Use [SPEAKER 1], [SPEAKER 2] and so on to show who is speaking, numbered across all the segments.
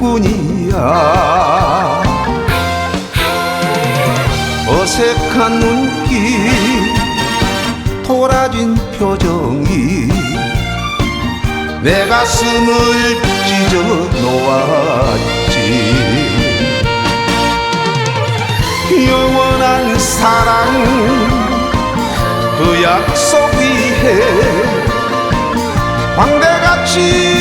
[SPEAKER 1] 뿐이야. 어색한 눈길 돌아진 표정이 내 가슴을 찢어 놓았지. 영원한 사랑 그 약속 위에 광대같이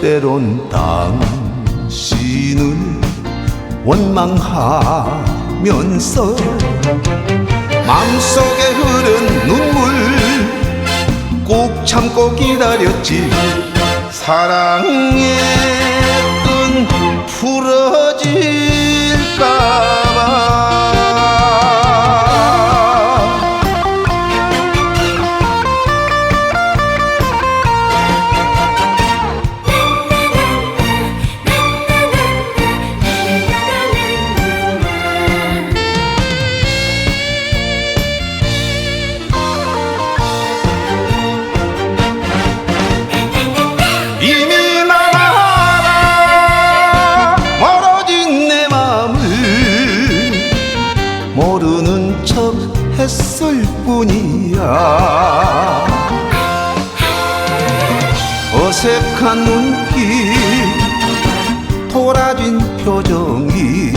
[SPEAKER 1] 때론 당신을 원망하면서 마음속에 흐른 눈물 꾹 참고 기다렸지. 사랑의 끈 풀어질 모르는 척 했을 뿐이야. 어색한 눈길 돌아진 표정이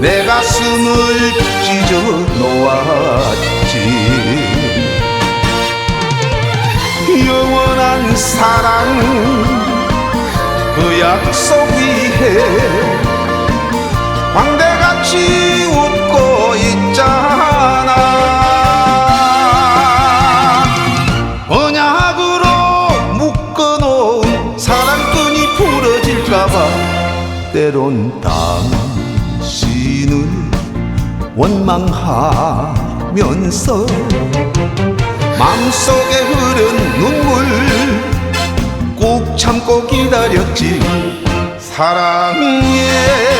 [SPEAKER 1] 내 가슴을 찢어 놓았지. 영원한 사랑 그 약속 위에 광대 같이 웃고 있잖아. 언약으로 묶어놓은 사랑끈이 부러질까봐 때론 당신을 원망하면서 마음속에 흐른 눈물 꾹 참고 기다렸지. 사랑의